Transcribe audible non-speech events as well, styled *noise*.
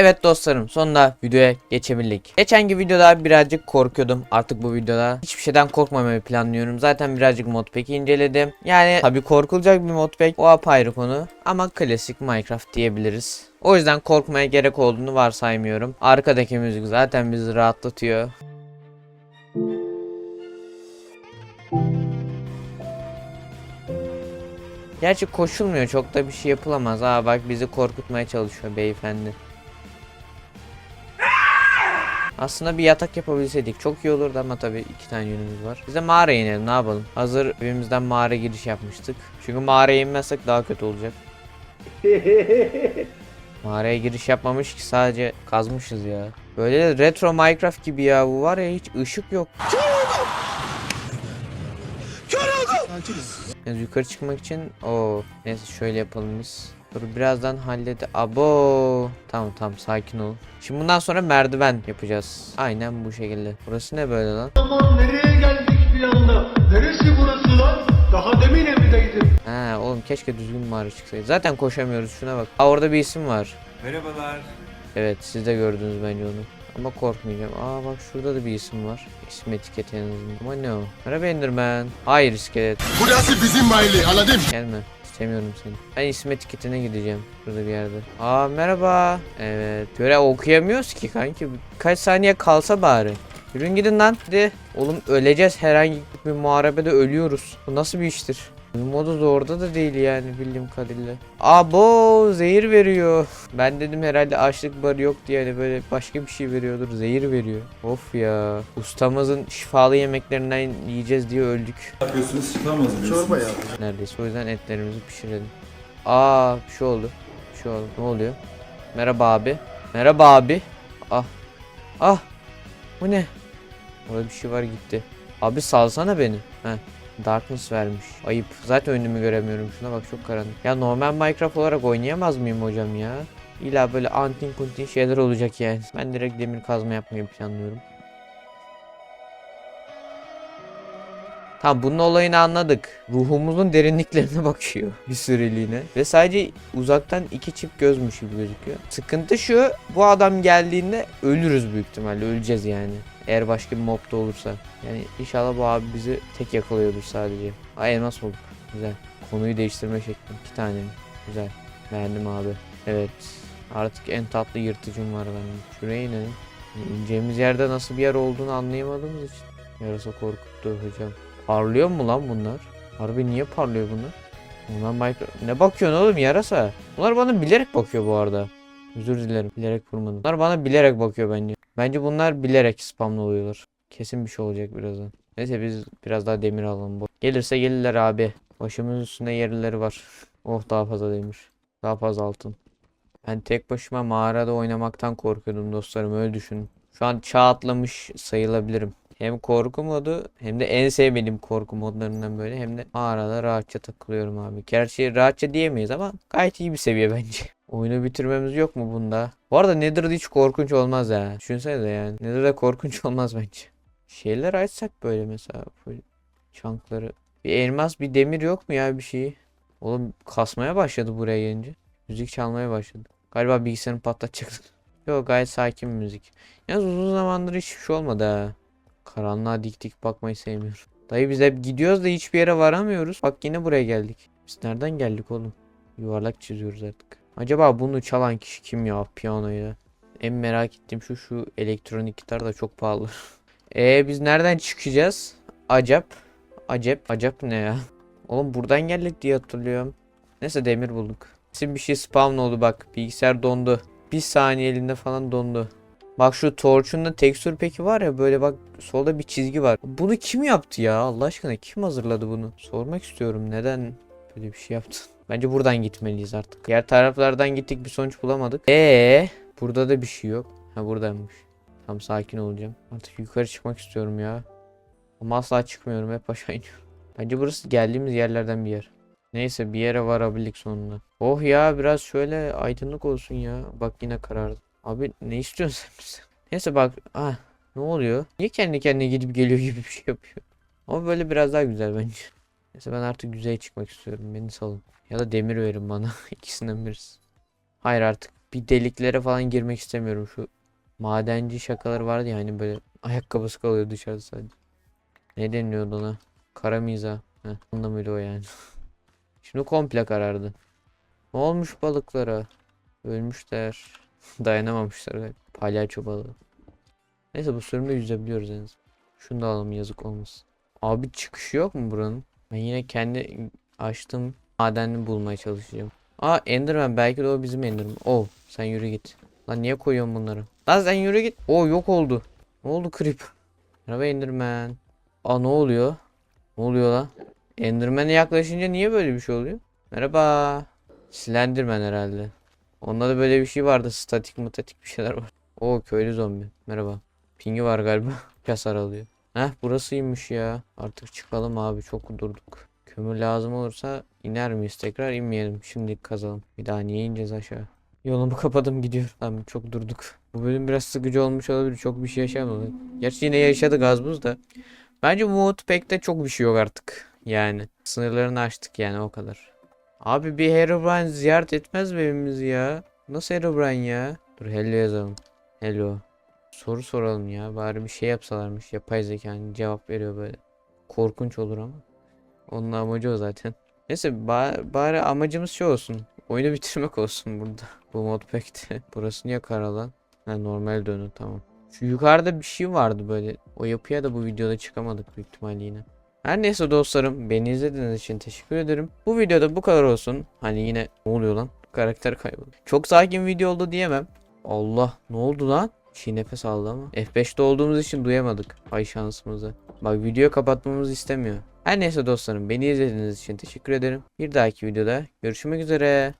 Evet dostlarım sonunda videoya geçebildik. Geçenki videoda birazcık korkuyordum. Artık bu videoda hiçbir şeyden korkmamayı planlıyorum. Zaten birazcık modpack'i inceledim. Yani tabi korkulacak bir modpack o apayrı konu. Ama klasik Minecraft diyebiliriz. O yüzden korkmaya gerek olduğunu varsaymıyorum. Arkadaki müzik zaten bizi rahatlatıyor. Gerçi koşulmuyor çok da bir şey yapılamaz. Aa bak bizi korkutmaya çalışıyor beyefendi. Aslında bir yatak yapabilseydik çok iyi olurdu ama tabii iki tane yönümüz var. Biz de mağaraya inelim ne yapalım. Hazır evimizden mağara giriş yapmıştık. Çünkü mağaraya inmezsek daha kötü olacak. *laughs* Mağaraya giriş yapmamış ki sadece kazmışız ya. Böyle de retro Minecraft gibi ya bu var ya hiç ışık yok. Biraz yukarı çıkmak için o neyse şöyle yapalım biz. Dur birazdan hallede. Abo. Tamam tamam sakin ol. Şimdi bundan sonra merdiven yapacağız. Aynen bu şekilde. Burası ne böyle lan? Aman nereye geldik bir anda? Neresi burası lan? Daha demin evdeydim. Ha oğlum keşke düzgün bir mağara çıksaydı. Zaten koşamıyoruz şuna bak. Aa orada bir isim var. Merhabalar. Evet siz de gördünüz bence onu. Ama korkmayacağım. Aa bak şurada da bir isim var. İsim etiketi en azından. Ama ne o? Merhaba Enderman. Hayır iskelet. Burası bizim mahalle anladın? Gelme. İstemiyorum seni. Ben isim etiketine gideceğim. Burada bir yerde. Aa merhaba. Evet. Göre okuyamıyoruz ki kanki. Kaç saniye kalsa bari. Yürüyün gidin lan. Hadi. Oğlum öleceğiz. Herhangi bir muharebede ölüyoruz. Bu nasıl bir iştir? Bu modu da orada da değil yani bildiğim kadarıyla. Abo zehir veriyor. Ben dedim herhalde açlık barı yok diye hani böyle başka bir şey veriyordur. Zehir veriyor. Of ya. Ustamızın şifalı yemeklerinden yiyeceğiz diye öldük. Ne yapıyorsunuz? Şifa mı hazırlıyorsunuz? Çorba ya. Neredeyse o yüzden etlerimizi pişirelim. Aa bir şey oldu. Bir şey oldu. Ne oluyor? Merhaba abi. Merhaba abi. Ah. Ah. Bu ne? Orada bir şey var gitti. Abi salsana beni. Heh. Darkness vermiş. Ayıp. Zaten önümü göremiyorum. Şuna bak çok karanlık. Ya normal Minecraft olarak oynayamaz mıyım hocam ya? İlla böyle antin kuntin şeyler olacak yani. Ben direkt demir kazma yapmayı planlıyorum. Tamam bunun olayını anladık. Ruhumuzun derinliklerine *laughs* bakıyor bir süreliğine. Ve sadece uzaktan iki çift gözmüş gibi gözüküyor. Sıkıntı şu bu adam geldiğinde ölürüz büyük ihtimalle öleceğiz yani. Eğer başka bir mob da olursa. Yani inşallah bu abi bizi tek yakalıyordur sadece. Ay elmas bulduk. Güzel. Konuyu değiştirme şekli. İki tane mi? Güzel. Beğendim abi. Evet. Artık en tatlı yırtıcım var benim. Şuraya inelim. İneceğimiz yerde nasıl bir yer olduğunu anlayamadığımız için. Yarasa korkuttu hocam. Parlıyor mu lan bunlar? Harbi niye parlıyor bunlar? Ulan Minecraft... Ne bakıyorsun oğlum yarasa? Bunlar bana bilerek bakıyor bu arada. Özür dilerim. Bilerek vurmadım. Bunlar bana bilerek bakıyor bence. Bence bunlar bilerek spamlı oluyorlar. Kesin bir şey olacak birazdan. Neyse biz biraz daha demir alalım. Gelirse gelirler abi. Başımızın üstünde yerleri var. Oh daha fazla demir. Daha fazla altın. Ben tek başıma mağarada oynamaktan korkuyordum dostlarım öyle düşünün. Şu an çağ atlamış sayılabilirim. Hem korku modu hem de en sevmediğim korku modlarından böyle hem de mağarada rahatça takılıyorum abi. Gerçi rahatça diyemeyiz ama gayet iyi bir seviye bence. *laughs* Oyunu bitirmemiz yok mu bunda? Bu arada Nether'da hiç korkunç olmaz ya. Düşünsene de yani. Nether'da korkunç *laughs* olmaz bence. Şeyler açsak böyle mesela. Çankları. Bir elmas bir demir yok mu ya bir şey? Oğlum kasmaya başladı buraya gelince. Müzik çalmaya başladı. Galiba bilgisayarını patlatacak. *laughs* Yok gayet sakin bir müzik. Yalnız uzun zamandır hiçbir şey olmadı ha. Karanlığa dik dik bakmayı sevmiyorum. Dayı biz hep gidiyoruz da hiçbir yere varamıyoruz. Bak yine buraya geldik. Biz nereden geldik oğlum? Yuvarlak çiziyoruz artık. Acaba bunu çalan kişi kim ya piyanoyu? En merak ettiğim şu şu elektronik gitar da çok pahalı. *laughs* E biz nereden çıkacağız? Acap. Acep. Acap ne ya? Oğlum buradan geldik diye hatırlıyorum. Neyse demir bulduk. Kesin bir şey spawn oldu bak. Bilgisayar dondu. Bir saniye elinde falan dondu. Bak şu torçun da tekstür peki var ya böyle bak solda bir çizgi var. Bunu kim yaptı ya Allah aşkına kim hazırladı bunu? Sormak istiyorum neden böyle bir şey yaptın? *laughs* Bence buradan gitmeliyiz artık. Diğer taraflardan gittik bir sonuç bulamadık. Ee, burada da bir şey yok. Ha buradaymış. Tam sakin olacağım. Artık yukarı çıkmak istiyorum ya. Ama asla çıkmıyorum hep aşağı iniyorum. Bence burası geldiğimiz yerlerden bir yer. Neyse bir yere varabildik sonunda. Oh ya biraz şöyle aydınlık olsun ya. Bak yine karardı. Abi ne istiyorsun sen bizden? Neyse bak. Ah ne oluyor? Niye kendi kendine gidip geliyor gibi bir şey yapıyor? Ama böyle biraz daha güzel bence. Neyse ben artık yüzeye çıkmak istiyorum. Beni salın. Ya da demir verin bana. *laughs* İkisinden birisi. Hayır artık bir deliklere falan girmek istemiyorum. Şu madenci şakaları vardı ya hani böyle ayakkabısı kalıyor dışarıda sadece. Ne deniliyordu ona? Kara miza. Heh, anlamıydı o yani. *laughs* Şimdi komple karardı. Ne olmuş balıklara? Ölmüşler. Dayanamamışlar. Palyaço balığı. Neyse bu sürümde yüzebiliyoruz en azından. Şunu da alalım yazık olmasın. Abi çıkışı yok mu buranın? Ben yine kendi açtım madenini bulmaya çalışacağım. Aa Enderman belki de o bizim Enderman. Oh sen yürü git. Lan niye koyuyorsun bunları? Lan sen yürü git. Oo yok oldu. Ne oldu Creep? Merhaba Enderman. Aa ne oluyor? Ne oluyor lan? Enderman'e yaklaşınca niye böyle bir şey oluyor? Merhaba. Slenderman herhalde. Onda da böyle bir şey vardı. Statik mutatik bir şeyler var. Oo köylü zombi. Merhaba. Pingi var galiba. *laughs* Hasar alıyor. Heh burasıymış ya. Artık çıkalım abi çok durduk. Kömür lazım olursa iner miyiz tekrar inmeyelim. Şimdi kazalım. Bir daha niye ineceğiz aşağı? Yolumu *laughs* kapadım gidiyorum. Tamam çok durduk. Bu bölüm biraz sıkıcı olmuş olabilir. Çok bir şey yaşamadık. Gerçi yine yaşadık az buz da. Bence bu modpack'te çok bir şey yok artık. Yani sınırlarını aştık yani o kadar. Abi bir Herobrine ziyaret etmez mi evimizi ya? Nasıl Herobrine ya? Dur hello yazalım. Hello. Soru soralım ya. Bari bir şey yapsalarmış. Yapay zeka hani cevap veriyor böyle. Korkunç olur ama. Onun amacı o zaten. Neyse ba- bari amacımız şey olsun. Oyunu *laughs* bitirmek olsun burada. Bu modpack'te. *laughs* Burası niye kara lan? Ha normal dönü tamam. Şu yukarıda bir şey vardı böyle. O yapıya da bu videoda çıkamadık büyük ihtimalle yine. Her neyse dostlarım beni izlediğiniz için teşekkür ederim. Bu videoda bu kadar olsun. Hani yine ne oluyor lan? Karakter kayboldu. Çok sakin video oldu diyemem. Allah ne oldu lan? Çiğ nefes aldı ama. F5'te olduğumuz için duyamadık. Ay şansımıza. Bak videoyu kapatmamızı istemiyor. Her neyse dostlarım beni izlediğiniz için teşekkür ederim. Bir dahaki videoda görüşmek üzere.